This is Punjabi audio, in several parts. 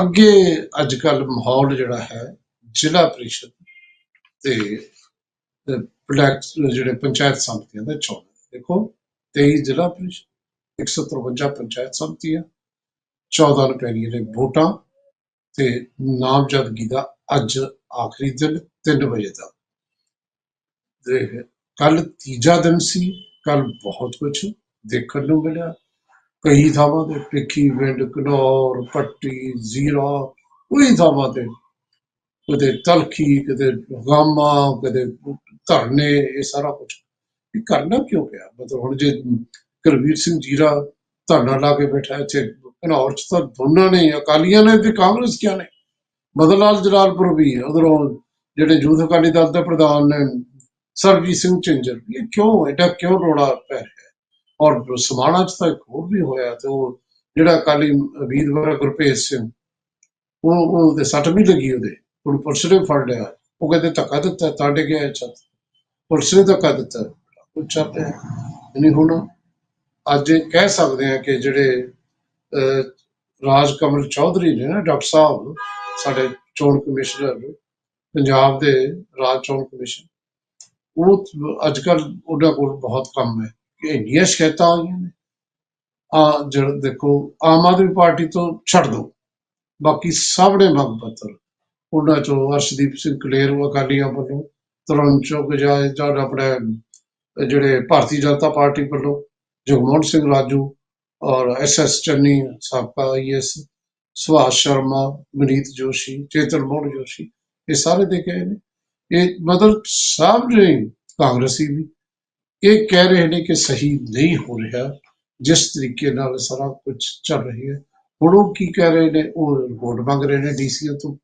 ਅੱਗੇ ਅੱਜ ਕੱਲ ਮਾਹੌਲ ਜਿਹੜਾ ਹੈ, ਜ਼ਿਲ੍ਹਾ ਪ੍ਰੀਸ਼ਦ ਤੇ ਤੇ ਬਲੈਕ, ਜਿਹੜੇ ਪੰਚਾਇਤ ਸਮਤੀਆਂ ਦੇ ਚੋਣ। ਦੇਖੋ 23 ਜ਼ਿਲ੍ਹਾ ਪ੍ਰੀਸ਼ਦ 153 ਪੰਚਾਇਤ ਸਮਤੀਆਂ 14 ਨੂੰ ਪੈਣੀਆਂ ਨੇ ਵੋਟਾਂ ਤੇ ਨਾਮਜ਼ਦਗੀ ਦਾ ਅੱਜ ਆਖਰੀ ਦਿਨ 3 ਵਜੇ ਦਾ। ਕੱਲ ਤੀਜਾ ਦਿਨ ਸੀ ਕੱਲ ਬਹੁਤ ਕੁਝ ਦੇਖਣ ਨੂੰ ਮਿਲਿਆ। ਕਈ ਥਾਵਾਂ ਤੇ ਟਿੱਕੀ, ਪਿੰਡ, ਕਨੌਰ, ਪੱਟੀ, ਜ਼ੀਰਾ ਕਈ ਥਾਵਾਂ ਤੇ। ਕਦੇ ਤਲਖੀ ਕਦੇ ਗਾਮਾ ਕਦੇ ਧਰਨੇ, ਇਹ ਸਾਰਾ ਕੁਝ ਇਹ ਕਰਨਾ ਕਿਉਂ ਪਿਆ? ਮਤਲਬ ਹੁਣ ਜੇ ਕੁਲਵੀਰ ਸਿੰਘ ਜੀਰਾ ਧਰਨਾ ਲਾ ਕੇ ਬੈਠਾ ਇੱਥੇ ਘਨੌਰ ਚ ਤਾਂ ਦੋਨਾਂ ਨੇ, ਅਕਾਲੀਆਂ ਨੇ ਤੇ ਕਾਂਗਰਸ ਕਿਆ ਨੇ? ਮਦਨ ਲਾਲ ਜਲਾਲਪੁਰ ਵੀ ਉਧਰੋਂ ਜਿਹੜੇ ਯੂਥ ਅਕਾਲੀ ਦਲ ਦੇ ਪ੍ਰਧਾਨ ਨੇ, ਸਰਬਜੀਤ ਸਿੰਘ ਝਿੰਜਰ ਇਹ ਕਿਉਂ, ਐਡਾ ਕਿਉਂ ਰੋੜਾ ਪੈ ਰਿਹਾ ਔਰ ਸਮਾਣਾ ਚ ਤਾਂ ਇੱਕ ਹੋਰ ਵੀ ਹੋਇਆ ਤੇ ਉਹ ਜਿਹੜਾ ਅਕਾਲੀ ਵੀਰਵਰ ਗੁਰਪ੍ਰੀਤ ਸਿੰਘ ਉਹ ਉਹ ਦੇ ਸੱਟ ਵੀ ਲੱਗੀ ਉਹਦੇ ਹੁਣ ਪੁਲਿਸ ਨੇ ਫੜ ਲਿਆ। ਉਹ ਕਹਿੰਦੇ ਧੱਕਾ ਦਿੱਤਾ ਤਾੜੇ ਗਿਆ ਛੱਤ। ਪੁਲਿਸ ਨੇ ਧੱਕਾ ਦਿੱਤਾ। ਉਹ ਚੱਲ ਨਹੀਂ ਹੁਣ ਅੱਜ ਕਹਿ ਸਕਦੇ ਆ ਕਿ ਜਿਹੜੇ ਅਹ, ਰਾਜ ਕਮਲ ਚੌਧਰੀ ਨੇ ਨਾ ਡਾਕਟਰ ਸਾਹਿਬ ਸਾਡੇ ਚੋਣ ਕਮਿਸ਼ਨਰ ਪੰਜਾਬ ਦੇ ਰਾਜ ਚੋਣ ਕਮਿਸ਼ਨ ਉਹ ਅੱਜ ਕੱਲ ਉਹਨਾਂ ਕੋਲ ਬਹੁਤ ਕੰਮ ਹੈ। ਇੰਨੀਆਂ ਸ਼ਿਕਾਇਤਾਂ ਆਈਆਂ ਨੇ। ਆ ਜਿਹੜਾ ਦੇਖੋ, ਆਮ ਆਦਮੀ ਪਾਰਟੀ ਤੋਂ ਛੱਡ ਦੋ। ਬਾਕੀ ਸਭ ਨੇ ਮੰਗ ਪੱਤਰ ਉਹਨਾਂ ਚੋਂ ਅਰਸ਼ਦੀਪ ਸਿੰਘ ਕਲੇਰ ਅਕਾਲੀਆਂ ਵੱਲੋਂ ਤਰਨ ਚੌਕ ਜਾਂ ਜਾਂ ਆਪਣੇ ਜਿਹੜੇ ਭਾਰਤੀ ਜਨਤਾ ਪਾਰਟੀ ਵੱਲੋਂ ਜਗਮੋਹਨ ਸਿੰਘ ਰਾਜੂ ਔਰ ਐਸ ਐਸ ਚੰਨੀ, ਸਾਬਕਾ ਆਈਐਸ ਸੁਭਾਸ਼ ਸ਼ਰਮਾ, ਮਨੀਤ ਜੋਸ਼ੀ, ਚੇਤਨ ਮੋਹਨ ਜੋਸ਼ੀ, ਇਹ ਸਾਰੇ ਦੇ ਕੇ ਆਏ ਨੇ। ਇਹ ਮਤਲਬ ਸਭ ਨੇ ਕਾਂਗਰਸੀ ਵੀ ਇਹ ਕਹਿ ਰਹੇ ਨੇ ਕਿ ਸਹੀ ਨਹੀਂ ਹੋ ਰਿਹਾ, ਜਿਸ ਤਰੀਕੇ ਨਾਲ ਸਾਰਾ ਕੁਝ ਚੱਲ ਰਹੀ ਹੈ। ਹੁਣ ਉਹ ਕੀ ਕਹਿ ਰਹੇ ਨੇ? ਉਹ ਰਿਪੋਰਟ ਮੰਗ ਰਹੇ ਨੇ ਡੀਸੀਓ ਤੋਂ।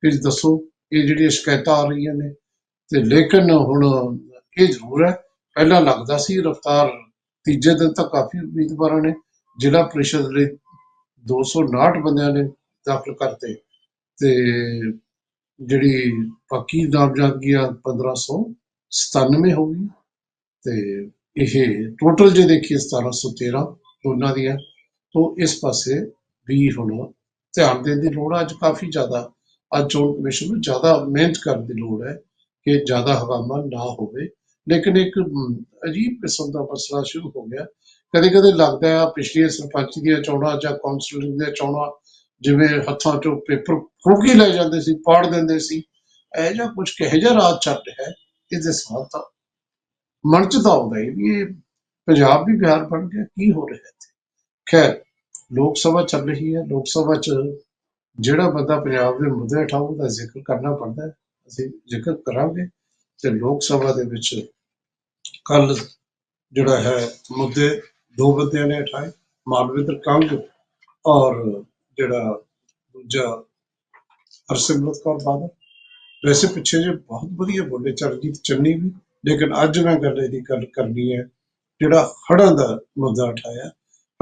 ਫਿਰ ਦੱਸੋ, ਇਹ ਜਿਹੜੀਆਂ ਸ਼ਿਕਾਇਤਾਂ ਆ ਰਹੀਆਂ ਨੇ, ਤੇ ਲੇਕਿਨ ਹੁਣ ਇਹ ਜ਼ਰੂਰ ਹੈ। ਪਹਿਲਾਂ ਲੱਗਦਾ ਸੀ ਰਫਤਾਰ ਤੀਜੇ ਦਿਨ ਤਾਂ ਕਾਫੀ ਉਮੀਦਵਾਰਾਂ ਨੇ, ਜ਼ਿਲ੍ਹਾ ਪ੍ਰੀਸ਼ਦ ਲਈ 259 ਬੰਦਿਆਂ ਨੇ ਦਾਖਲ ਕਰਤੇ। ਤੇ ਜਿਹੜੀ ਬਾਕੀ ਨਾਮਜ਼ਦਗੀਆਂ 1597 ਹੋ ਗਈ ਤੇ ਇਹ ਟੋਟਲ ਜੇ ਦੇਖੀਏ 1713 ਦੋਨਾਂ ਦੀਆਂ, ਤੋਂ ਇਸ ਪਾਸੇ ਵੀ ਹੁਣ ਧਿਆਨ ਦੇਣ ਦੀ ਲੋੜ ਅੱਜ ਕਾਫੀ ਜ਼ਿਆਦਾ, ਅੱਜ ਚੋਣ ਕਮਿਸ਼ਨ ਨੂੰ ਜ਼ਿਆਦਾ ਮਿਹਨਤ ਕਰਨ ਦੀ ਲੋੜ ਹੈ ਕਿ ਜ਼ਿਆਦਾ ਹੰਗਾਮਾ ਨਾ ਹੋਵੇ। ਲੇਕਿਨ ਇੱਕ ਅਜੀਬ ਕਿਸਮ ਦਾ ਮਸਲਾ ਸ਼ੁਰੂ ਹੋ ਗਿਆ। ਕਦੇ ਕਦੇ ਲੱਗਦਾ ਹੈ ਪਿਛਲੀਆਂ ਸਰਪੰਚ ਦੀਆਂ ਚੋਣਾਂ ਜਾਂ ਕੌਂਸਲਰ ਦੀਆਂ ਚੋਣਾਂ ਜਿਵੇਂ ਹੱਥਾਂ ਚੋਂ ਪੇਪਰ ਖੋਹ ਕੇ ਲੈ ਜਾਂਦੇ ਸੀ, ਪਾੜ ਦਿੰਦੇ ਸੀ, ਇਹ ਜਿਹਾ ਕੁਝ ਕਿਹੋ ਜਿਹਾ ਰਾਜ ਚੱਲ ਰਿਹਾ ਹੈ, ਇਹਦੇ ਸਵਾਲ ਤਾਂ ਮਨ ਚ ਤਾਂ ਆਉਂਦਾ ਹੀ ਵੀ ਇਹ ਪੰਜਾਬ ਵੀ ਬਿਹਾਰ ਬਣ ਗਿਆ, ਕੀ ਹੋ ਰਿਹਾ ਇੱਥੇ? ਖੈਰ, ਲੋਕ ਸਭਾ ਚੱਲ ਰਹੀ ਹੈ, ਲੋਕ ਸਭਾ ਚ ਜਿਹੜਾ ਬੰਦਾ ਪੰਜਾਬ ਦੇ ਮੁੱਦੇ ਉਠਾਊ ਦਾ ਜ਼ਿਕਰ ਕਰਨਾ ਪੈਂਦਾ ਹੈ। ਅਸੀਂ ਜ਼ਿਕਰ ਕਰਾਂਗੇ ਤੇ ਲੋਕ ਸਭਾ ਦੇ ਵਿੱਚ ਕੱਲ ਜਿਹੜਾ ਹੈ ਮੁੱਦੇ ਦੋ ਬੰਦਿਆਂ ਨੇ ਉਠਾਏ ਮਾਨਵਿੰਦਰ ਕੰਗ ਔਰ ਜਿਹੜਾ ਦੂਜਾ ਹਰਸਿਮਰਤ ਕੌਰ ਬਾਦਲ। ਵੈਸੇ ਪਿੱਛੇ ਜੇ ਬਹੁਤ ਵਧੀਆ ਬੋਲੇ, ਚਰਨਜੀਤ ਚੰਨੀ ਵੀ ਲੇਕਿਨ ਅੱਜ ਮੈਂ ਗੱਲ ਇਹਦੀ ਗੱਲ ਕਰਨੀ ਹੈ, ਜਿਹੜਾ ਹੜ੍ਹਾਂ ਦਾ ਮੁੱਦਾ ਉਠਾਇਆ।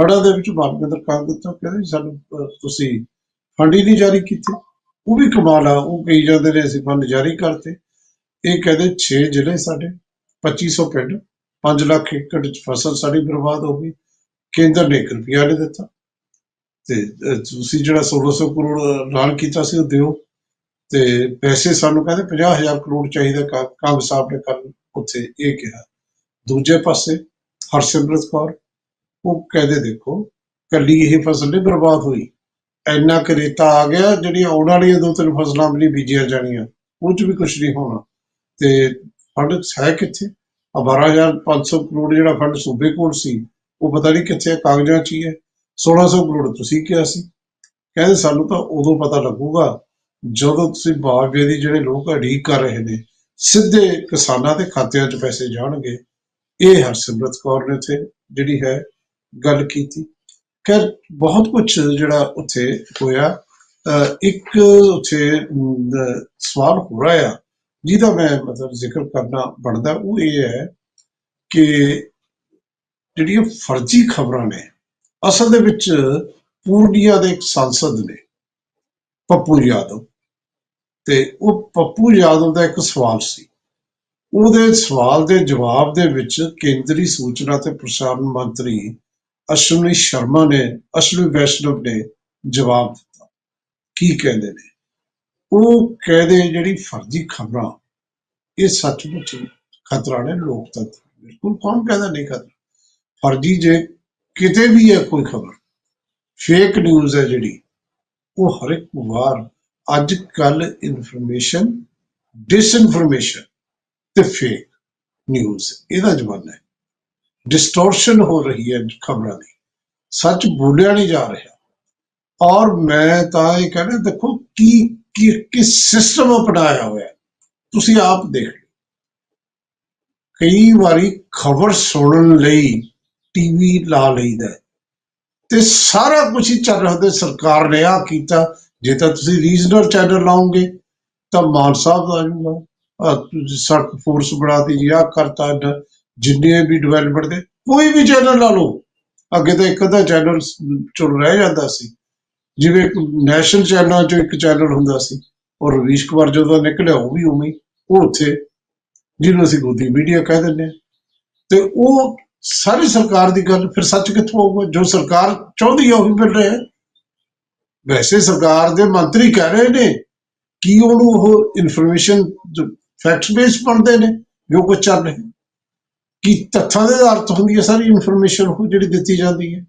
ਹੜ੍ਹਾਂ ਦੇ ਵਿੱਚ ਮਾਨਵਿੰਦਰ ਕੰਗ ਤੋਂ ਕਹਿੰਦੇ ਸਾਨੂੰ ਤੁਸੀਂ ਫੰਡ ਹੀ ਨਹੀਂ ਜਾਰੀ ਕੀਤੇ। ਉਹ ਵੀ ਕਮਾਲ ਆ, ਉਹ ਕਹੀ ਜਾਂਦੇ ਨੇ ਅਸੀਂ ਫੰਡ ਜਾਰੀ ਕਰਤੇ। ਇਹ ਕਹਿੰਦੇ 6 ਜ਼ਿਲ੍ਹੇ ਸਾਡੇ 2500 ਪਿੰਡ 5 ਲੱਖ ਏਕੜ ਚ ਫਸਲ ਸਾਡੀ ਬਰਬਾਦ ਹੋ ਗਈ। ਕੇਂਦਰ ਨੇ ਇੱਕ ਰੁਪਿਆ ਨਹੀਂ ਦਿੱਤਾ। ਤੇ ਤੁਸੀਂ ਜਿਹੜਾ 1600 ਕਰੋੜ ਐਲਾਨ ਕੀਤਾ ਸੀ ਉਹ ਦਿਓ। ਤੇ ਪੈਸੇ ਸਾਨੂੰ ਕਹਿੰਦੇ 50000 ਕਰੋੜ ਚਾਹੀਦਾ, ਕਾ- ਕਾਂਗ ਸਾਹਿਬ ਨੇ ਕਰਨ। ਉੱਥੇ ਇਹ ਕਿਹਾ। ਦੂਜੇ ਪਾਸੇ ਹਰਸਿਮਰਤ ਕੌਰ, ਉਹ ਕਹਿੰਦੇ, ਦੇਖੋ, ਕੱਲੀ ਇਹ ਫਸਲ ਨਹੀਂ ਬਰਬਾਦ ਹੋਈ। ਇੰਨਾ ਕੁ ਰੇਤਾ ਆ ਗਿਆ, ਜਿਹੜੀਆਂ ਆਉਣ ਵਾਲੀਆਂ ਦੋ ਤਿੰਨ ਫਸਲਾਂ ਵੀ ਨਹੀਂ ਬੀਜੀਆਂ ਜਾਣੀਆਂ। ਉਹ ਚ ਵੀ ਕੁਝ ਨਹੀਂ ਹੋਣਾ। ਤੇ ਫੰਡ ਹੈ ਕਿੱਥੇ? ਆ 12500 ਕਰੋੜ ਜਿਹੜਾ ਫੰਡ ਸੂਬੇ ਕੋਲ ਸੀ, ਉਹ ਪਤਾ ਨਹੀਂ ਕਿੱਥੇ ਕਾਗਜ਼ਾਂ 'ਚ ਹੀ ਹੈ। 1600 ਕਰੋੜ ਤੁਸੀਂ ਕਿਹਾ ਸੀ। ਕਹਿੰਦੇ, ਸਾਨੂੰ ਤਾਂ ਉਦੋਂ ਪਤਾ ਲੱਗੂਗਾ ਜਦੋਂ ਤੁਸੀਂ ਬਾਵੇ ਦੀ ਜਿਹੜੇ ਲੋਕ ਅੜੀਕ ਕਰ ਰਹੇ ਨੇ ਸਿੱਧੇ ਕਿਸਾਨਾਂ ਦੇ ਖਾਤਿਆਂ 'ਚ ਪੈਸੇ ਜਾਣਗੇ। ਇਹ ਹਰਸਿਮਰਤ ਕੌਰ ਨੇ ਉੱਥੇ ਜਿਹੜੀ ਹੈ ਗੱਲ ਕੀਤੀ। ਖੈਰ, ਬਹੁਤ ਕੁਝ ਜਿਹੜਾ ਉੱਥੇ ਹੋਇਆ। ਅਹ ਇੱਕ ਉੱਥੇ ਸਵਾਲ ਹੋ ਰਿਹਾ ਆ, ਜਿਹਦਾ ਮੈਂ ਮਤਲਬ ਜ਼ਿਕਰ ਕਰਨਾ ਬਣਦਾ, ਉਹ ਇਹ ਹੈ ਕਿ ਜਿਹੜੀਆਂ ਫਰਜ਼ੀ ਖਬਰਾਂ ਨੇ, ਅਸਲ ਦੇ ਵਿੱਚ ਪੂਰਨੀਆ ਦੇ ਇੱਕ ਸੰਸਦ ਨੇ, ਪੱਪੂ ਯਾਦਵ। ਤੇ ਉਹ ਪੱਪੂ ਯਾਦਵ ਦਾ ਇੱਕ ਸਵਾਲ ਸੀ। ਉਹਦੇ ਸਵਾਲ ਦੇ ਜਵਾਬ ਦੇ ਵਿੱਚ ਕੇਂਦਰੀ ਸੂਚਨਾ ਤੇ ਪ੍ਰਸਾਰਣ ਮੰਤਰੀ ਅਸ਼ਵਨੀ ਸ਼ਰਮਾ ਨੇ, ਅਸ਼ਵਨੀ ਵੈਸ਼ਨਵ ਨੇ ਜਵਾਬ ਦਿੱਤਾ। ਕੀ ਕਹਿੰਦੇ ਨੇ? ਉਹ ਕਹਿੰਦੇ ਜਿਹੜੀ ਫਰਜ਼ੀ ਖਬਰਾਂ, ਇਹ ਸੱਚਮੁੱਚ ਖਤਰਾ ਨੇ ਲੋਕਤੰਤਰ ਬਿਲਕੁਲ ਕੌਣ ਕਹਿੰਦਾ ਨਹੀਂ ਖਤਰਾ? ਫਰਜ਼ੀ ਜੇ ਕਿਤੇ ਵੀ ਹੈ ਕੋਈ ਖਬਰ ਫੇਕ ਨਿਊਜ਼ ਹੈ ਜਿਹੜੀ, ਉਹ ਹਰ ਇੱਕ ਵਾਰ ਅੱਜ ਕੱਲ ਇਨਫੋਰਮੇਸ਼ਨ ਡਿਸਇਨਫੋਰਮੇਸ਼ਨ ਤੇ ਫੇਕ ਨਿਊਜ਼ ਇਹਦਾ ਜ਼ਮਾਨਾ ਹੈ। ਡਿਸਟੋਰਸ਼ਨ ਹੋ ਰਹੀ ਹੈ ਖਬਰਾਂ ਦੀ। ਸੱਚ ਬੋਲਿਆ ਨਹੀਂ ਜਾ ਰਿਹਾ। ਔਰ ਮੈਂ ਤਾਂ ਇਹ ਕਹਿੰਦਾ ਦੇਖੋ ਕੀ ਕੀ, ਕਿਸ ਸਿਸਟਮ ਅਪਣਾਇਆ ਹੋਇਆ। ਤੁਸੀਂ ਆਪ ਦੇਖ ਲਓ। ਕਈ ਵਾਰੀ ਖਬਰ ਸੁਣਨ ਲਈ ਟੀਵੀ ਲਾ ਲਈਦਾ ਤੇ ਸਾਰਾ ਕੁਝ ਹੀ ਚੱਲ ਰਿਹਾ ਤੇ ਸਰਕਾਰ ਨੇ ਆ ਕੀਤਾ। ਜੇ ਤਾਂ ਤੁਸੀਂ ਰੀਜਨਲ ਚੈਨਲ ਲਾਓਗੇ ਤਾਂ ਮਾਨ ਸਾਹਿਬ ਦਾ ਆ ਸੜਕ ਫੋਰਸ ਬਣਾਤੀ ਜੀ ਆ ਕਰਤਾ ਜਿੰਨੇ ਵੀ ਡਿਵੈਲਪਮੈਂਟ ਦੇ, ਕੋਈ ਵੀ ਚੈਨਲ ਲਾ ਲਓ। ਅੱਗੇ ਤਾਂ ਇੱਕ ਅੱਧਾ ਚੈਨਲ ਚੁਣ ਰਹਿ ਜਾਂਦਾ ਸੀ। ਜਿਵੇਂ ਨੈਸ਼ਨਲ ਚੈਨਲ ਚੋਂ ਇੱਕ ਚੈਨਲ ਹੁੰਦਾ ਸੀ ਔਰ ਰਵੀਸ਼ ਕੁਮਾਰ ਜਦੋਂ ਨਿਕਲਿਆ, ਉਹ ਵੀ ਉਵੇਂ ਉਹ ਉੱਥੇ, ਜਿਹਨੂੰ ਅਸੀਂ ਗੋਦੀ ਮੀਡੀਆ ਕਹਿ ਦਿੰਦੇ ਹਾਂ। ਤੇ ਉਹ ਸਾਰੀ ਸਰਕਾਰ ਦੀ ਗੱਲ ਫਿਰ ਸੱਚ ਕਿੱਥੋਂ ਆਊਗਾ? ਜੋ ਸਰਕਾਰ ਚਾਹੁੰਦੀ ਹੈ ਉਹ ਵੀ ਮਿਲ ਰਿਹਾ ਵੈਸੇ ਸਰਕਾਰ ਦੇ ਮੰਤਰੀ ਕਹਿ ਰਹੇ ਨੇ ਕਿ ਉਹਨੂੰ ਉਹ ਇਨਫੋਰਮੇਸ਼ਨ ਫੈਕਟਸ ਬੇਸ ਪੜਦੇ ਨੇ ਜੋ ਕੁਝ ਚੱਲ ਰਿਹਾ। ਕੀ ਤੱਥਾਂ ਦੇ ਆਧਾਰ ਤੇ ਹੁੰਦੀ ਹੈ ਸਾਰੀ ਇਨਫੋਰਮੇਸ਼ਨ ਉਹ ਜਿਹੜੀ ਦਿੱਤੀ ਜਾਂਦੀ ਹੈ।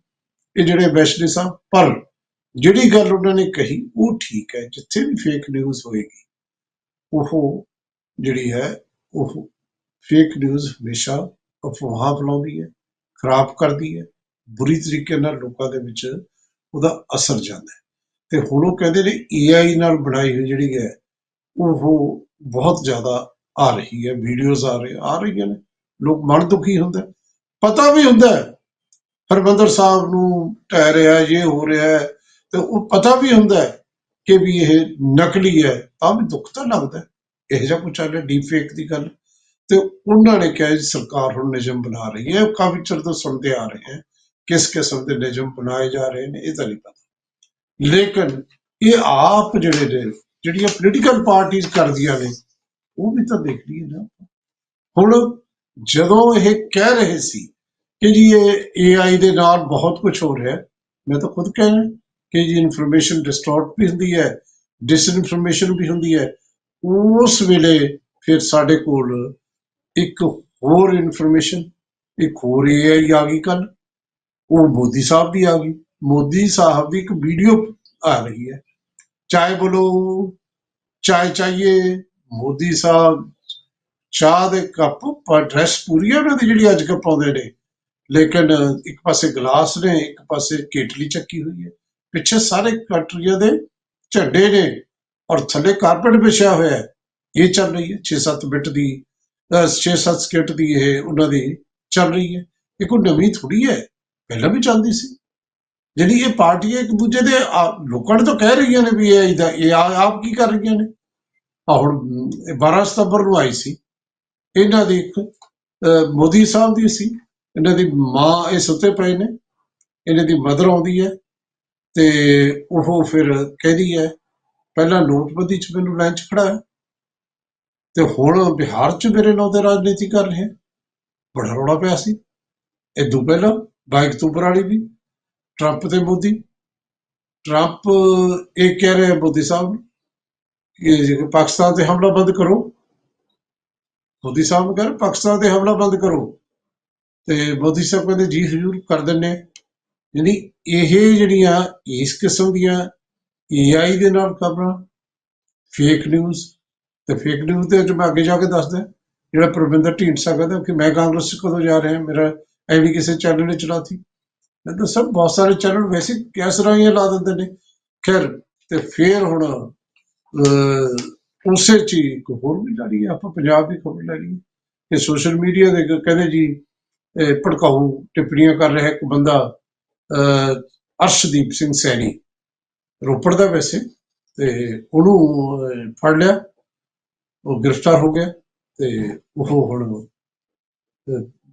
ਇਹ ਜਿਹੜੇ ਵੈਸ਼ਲੇ ਸਾਹਿਬ, ਪਰ ਜਿਹੜੀ ਗੱਲ ਉਹਨਾਂ ਨੇ ਕਹੀ, ਉਹ ਠੀਕ ਹੈ। ਜਿੱਥੇ ਵੀ ਫੇਕ ਨਿਊਜ਼ ਹੋਏਗੀ, ਉਹ ਜਿਹੜੀ ਹੈ, ਉਹ ਫੇਕ ਨਿਊਜ਼ ਹਮੇਸ਼ਾ ਅਫਵਾਹ ਫੈਲਾਉਂਦੀ ਹੈ, ਖਰਾਬ ਕਰਦੀ ਹੈ। ਬੁਰੀ ਤਰੀਕੇ ਨਾਲ ਲੋਕਾਂ ਦੇ ਵਿੱਚ ਉਹਦਾ ਅਸਰ ਜਾਂਦਾ ਹੈ। ਤੇ ਹੁਣ ਉਹ ਕਹਿੰਦੇ ਨੇ AI ਨਾਲ ਬਣਾਈ ਹੋਈ ਜਿਹੜੀ ਹੈ, ਉਹ ਬਹੁਤ ਜ਼ਿਆਦਾ ਆ ਰਹੀ ਹੈ ਵੀਡੀਓਜ਼ ਆ ਰਹੇ ਆ ਰਹੀਆਂ ਨੇ। ਲੋਕ ਮਨ ਦੁਖੀ ਹੁੰਦਾ ਪਤਾ ਵੀ ਹੁੰਦਾ ਹੈ ਸਾਹਿਬ ਨੂੰ ਟਹਿ ਰਿਹਾ ਇਹ ਹੋ ਰਿਹਾ ਤੇ ਉਹ ਪਤਾ ਵੀ ਹੁੰਦਾ ਕਿ ਵੀ ਇਹ ਨਕਲੀ ਹੈ, ਤਾਂ ਵੀ ਦੁੱਖ ਤਾਂ ਲੱਗਦਾ ਹੈ। ਇਹ ਜਿਹਾ ਕੁਝ ਆ ਰਿਹਾ ਡੀਪ ਫੇਕ ਦੀ ਗੱਲ। ਤੇ ਉਹਨਾਂ ਨੇ ਕਿਹਾ ਜੀ, ਸਰਕਾਰ ਹੁਣ ਨਿਯਮ ਬਣਾ ਰਹੀ ਹੈ ਕਾਫੀ ਚਿਰ ਤੋਂ ਸੁਣਦੇ ਆ ਰਹੇ ਹੈ, ਕਿਸ ਕਿਸਮ ਦੇ ਨਿਯਮ ਬਣਾਏ ਜਾ ਰਹੇ ਨੇ, ਇਹ ਤਾਂ ਨਹੀਂ ਪਤਾ। ਲੇਕਿਨ ਇਹ ਆਪ ਜਿਹੜੇ ਨੇ, ਜਿਹੜੀਆਂ ਪੋਲੀਟੀਕਲ ਪਾਰਟੀਆਂ ਕਰਦੀਆਂ ਨੇ, ਉਹ ਵੀ ਤਾਂ ਦੇਖ ਲਈਏ ਨਾ ਹੁਣ ਜਦੋਂ ਇਹ ਕਹਿ ਰਹੇ ਸੀ ਕਿ ਜੀ ਇਹ AI ਦੇ ਨਾਲ ਬਹੁਤ ਕੁਝ ਹੋ ਰਿਹਾ, ਮੈਂ ਤਾਂ ਖੁਦ ਕਹਿ ਰਿਹਾ ਕਿ ਜੀ ਇਨਫੋਰਮੇਸ਼ਨ ਡਿਸਟੋਰਟ ਵੀ ਹੁੰਦੀ ਹੈ ਡਿਸਇਨਫੋਰਮੇਸ਼ਨ ਵੀ ਹੁੰਦੀ ਹੈ, ਉਸ ਵੇਲੇ ਫਿਰ ਸਾਡੇ ਕੋਲ ਇੱਕ ਹੋਰ ਇਨਫੋਰਮੇਸ਼ਨ ਇੱਕ ਹੋਰ AI ਆ ਗਈ ਕੱਲ ਉਹ ਮੋਦੀ ਸਾਹਿਬ ਦੀ ਆ ਗਈ। ਮੋਦੀ ਸਾਹਿਬ ਦੀ ਇੱਕ ਵੀਡੀਓ ਆ ਰਹੀ ਹੈ। ਚਾਹੇ ਬੋਲੋ, ਚਾਹ ਚਾਹੀਏ, ਮੋਦੀ ਸਾਹਿਬ ਚਾਹ ਦੇ ਕੱਪ ਪਰ ਡਰੈਸ ਪੂਰੀ ਹੈ ਉਹਨਾਂ ਜਿਹੜੀ ਅੱਜ ਕੱਪ ਆਉਂਦੇ ਨੇ। ਲੇਕਿਨ ਇੱਕ ਪਾਸੇ ਗਲਾਸ ਨੇ, ਇੱਕ ਪਾਸੇ ਕੇਟਲੀ ਚੱਕੀ ਹੋਈ ਹੈ। ਪਿੱਛੇ ਸਾਰੇ ਕੰਟਰੀਆਂ ਦੇ ਝੰਡੇ ਨੇ ਔਰ ਥੱਲੇ ਕਾਰਪਟ ਵਿਛਿਆ ਹੋਇਆ ਹੈ। ਇਹ ਚੱਲ ਰਹੀ ਹੈ। 6-7 ਮਿੰਟ ਦੀ 6-7 ਸਕਿੰਟ ਦੀ ਇਹ ਉਹਨਾਂ ਦੀ ਚੱਲ ਰਹੀ ਹੈ। ਇਹ ਕੋਈ ਨਵੀਂ ਥੋੜੀ ਹੈ। ਪਹਿਲਾਂ ਵੀ ਚੱਲਦੀ ਸੀ। ਜਿਹੜੀ ਇਹ ਪਾਰਟੀਆਂ ਇੱਕ ਦੂਜੇ ਦੇ ਆ- ਲੋਕਾਂ ਨੂੰ ਤਾਂ ਕਹਿ ਰਹੀਆਂ ਨੇ ਵੀ ਇਹ ਇਹਦਾ- ਇਹ ਆ- ਆਪ ਕੀ ਕਰ ਰਹੀਆਂ ਨੇ? ਆ ਹੁਣ ਅਮ, 12 ਸਤੰਬਰ ਨੂੰ ਆਈ ਸੀ। ਇਹਨਾਂ ਦੀ ਇੱਕ ਮੋਦੀ ਸਾਹਿਬ ਦੀ ਸੀ। ਇਹਨਾਂ ਦੀ ਮਾਂ ਇਹ ਸੁੱਤੇ ਪਏ ਨੇ। ਇਹਨਾਂ ਦੀ ਮਦਰ ਆਉਂਦੀ ਹੈ। ਤੇ ਉਹ ਫਿਰ ਕਹਿੰਦੀ ਹੈ ਪਹਿਲਾਂ ਨੋਟਬੰਦੀ ਚ ਮੈਨੂੰ ਲਾਈਨ ਚ ਖੜਾ ਤੇ ਹੁਣ ਬਿਹਾਰ ਚ ਮੇਰੇ ਨਾਂ ਤੇ ਰਾਜਨੀਤੀ ਕਰ ਰਹੇ ਬੜਾ ਰੌਲਾ ਪਿਆ ਸੀ। ਇਹ ਤੋਂ ਪਹਿਲਾਂ 22 ਅਕਤੂਬਰ ਵਾਲੀ ਵੀ। ਟਰੰਪ ਤੇ ਮੋਦੀ। ਟਰੰਪ ਇਹ ਕਹਿ ਰਿਹਾ ਮੋਦੀ ਸਾਹਿਬ ਨੂੰ ਕਿ ਪਾਕਿਸਤਾਨ ਤੇ ਹਮਲਾ ਬੰਦ ਕਰੋ। ਮੋਦੀ ਸਾਹਿਬ ਨੂੰ ਕਹਿ ਰਹੇ, ਪਾਕਿਸਤਾਨ ਤੇ ਹਮਲਾ ਬੰਦ ਕਰੋ। ਤੇ ਮੋਦੀ ਸਾਹਿਬ ਕਹਿੰਦੇ, ਜੀ ਹਜ਼ੂਰ ਕਰ ਦਿੰਨੇ ਯਾਨੀ ਇਹ ਜਿਹੜੀਆਂ, ਇਸ ਕਿਸਮ ਦੀਆਂ AI ਦੇ ਨਾਲ ਖਬਰਾਂ ਫੇਕ ਨਿਊਜ਼ ਤੇ ਫੇਕ ਨਿਊਜ਼ ਤੇ ਵਿੱਚ ਮੈਂ ਅੱਗੇ ਜਾ ਕੇ ਦੱਸਦਾ, ਜਿਹੜਾ ਪ੍ਰਵਿੰਦਰ ਢੀਂਡਸਾ ਕਹਿੰਦਾ ਕਿ ਮੈਂ ਕਾਂਗਰਸ 'ਚ ਕਦੋਂ ਜਾ ਰਿਹਾ, ਮੇਰਾ ਐਵੇਂ ਕਿਸੇ ਚੈਨਲ ਨੇ ਚਲਾਤੀ। ਮੈਂ ਤਾਂ ਸਭ ਬਹੁਤ ਸਾਰੇ ਚੈਨਲ ਵੈਸੇ ਕਿਸ ਤਰ੍ਹਾਂ ਹੀ ਲਾ ਦਿੰਦੇ ਨੇ। ਖੈਰ ਤੇ ਫੇਰ ਹੁਣ ਅਹ, ਉਸੇ ਚ ਹੀ ਇੱਕ ਹੋਰ ਵੀ ਜਾਰੀ ਹੈ ਆਪਾਂ ਪੰਜਾਬ ਦੀ ਖਬਰ ਲੈ ਲਈ ਕਿ ਸੋਸ਼ਲ ਮੀਡੀਆ ਦੇ ਕਹਿੰਦੇ ਜੀ ਭੜਕਾਊ ਟਿੱਪਣੀਆਂ ਕਰ ਰਿਹਾ ਇੱਕ ਬੰਦਾ ਅਹ, ਅਰਸ਼ਦੀਪ ਸਿੰਘ ਸੈਣੀ। ਰੋਪੜ ਦਾ ਵੈਸੇ ਤੇ ਉਹਨੂੰ ਫੜ ਲਿਆ। ਉਹ ਗ੍ਰਿਫਤਾਰ ਹੋ ਗਿਆ ਤੇ ਉਹ ਹੁਣ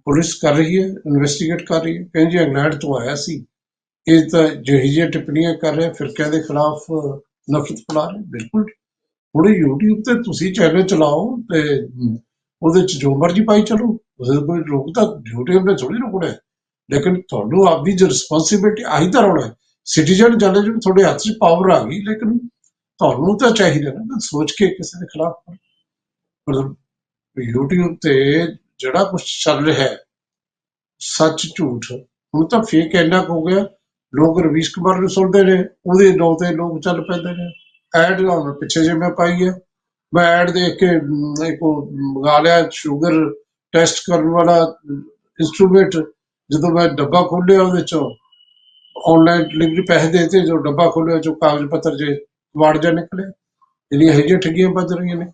ਪੁਲਿਸ ਕਰ ਰਹੀ ਹੈ ਇਨਵੈਸਟੀਗੇਟ ਕਰ ਰਹੀ ਹੈ। ਕਹਿੰਦੇ ਇੰਗਲੈਂਡ ਤੋਂ ਆਇਆ ਸੀ। ਇਹ ਤਾਂ ਜਿਹੀ ਟਿੱਪਣੀਆਂ ਕਰ ਰਿਹਾ, ਫਿਰਕਿਆਂ ਦੇ ਖਿਲਾਫ ਨਫ਼ਰਤ ਫੈਲਾ ਰਿਹਾ। ਬਿਲਕੁਲ। ਹੁਣ YouTube ਤੇ ਤੁਸੀਂ ਚੈਨਲ ਚਲਾਓ ਤੇ ਉਹਦੇ ਚ ਜੋ ਮਰਜ਼ੀ ਪਾਈ ਚਲੋ। ਉਹਦੇ ਕੋਈ ਰੋਕ ਤਾਂ YouTube ਨੇ ਥੋੜੀ ਰੋਕਣਾ ਹੈ। ਲੇਕਿਨ ਤੁਹਾਨੂੰ ਆਪਦੀ ਜੋ ਰਿਸਪੌਂਸਿਬਿਲਟੀ ਆਹੀ ਤਾਂ ਰੋਣਾ ਹੈ। ਸਿਟੀਜ਼ਨ ਜਰਨਲਿਜ਼ਮ ਤੁਹਾਡੇ ਹੱਥ 'ਚ ਪਾਵਰ ਆ ਗਈ, ਲੇਕਿਨ ਤੁਹਾਨੂੰ ਤਾਂ ਚਾਹੀਦਾ ਨਾ ਸੋਚ ਕੇ ਕਿਸੇ ਦੇ ਖਿਲਾਫ ਪਰ YouTube ਤੇ ਜਿਹੜਾ ਕੁਝ ਚੱਲ ਰਿਹਾ ਹੈ, ਸੱਚ ਝੂਠ, ਹੁਣ ਤਾਂ ਫੇਕ ਇੰਨਾ ਹੋ ਗਿਆ, ਲੋਕ ਰਵੀਸ਼ ਕੁਮਾਰ ਨੂੰ ਸੁਣਦੇ ਨੇ, ਉਹਦੇ ਨਾਂ ਤੇ ਲੋਕ ਚੱਲ ਪੈਂਦੇ ਨੇ। ਐਡ ਮੈਂ ਪਿੱਛੇ ਜੇ ਮੈਂ ਪਾਈ ਹੈ ਮੈਂ ਐਡ ਦੇਖ ਕੇ ਇੱਕ ਮੰਗਾ ਲਿਆ ਸ਼ੂਗਰ ਟੈਸਟ ਕਰਨ ਵਾਲਾ ਇੰਸਟਰੂਮੈਂਟ ਜਦੋਂ ਮੈਂ ਡੱਬਾ ਖੋਲ੍ਹਿਆ ਉਹਦੇ ਚੋਂ ਆਨਲਾਈਨ ਡਿਲੀਵਰੀ ਪੈਸੇ ਦੇ ਤੇ ਜੋ ਡੱਬਾ ਖੋਲ੍ਹਿਆ ਜੋ ਕਾਗਜ਼ ਪੱਤਰ ਜੇ ਵਾੜ ਜਾ ਨਿਕਲੇ। ਜਿਹੜੀਆਂ ਇਹ ਠੱਗੀਆਂ ਵੱਜ ਰਹੀਆਂ ਨੇ।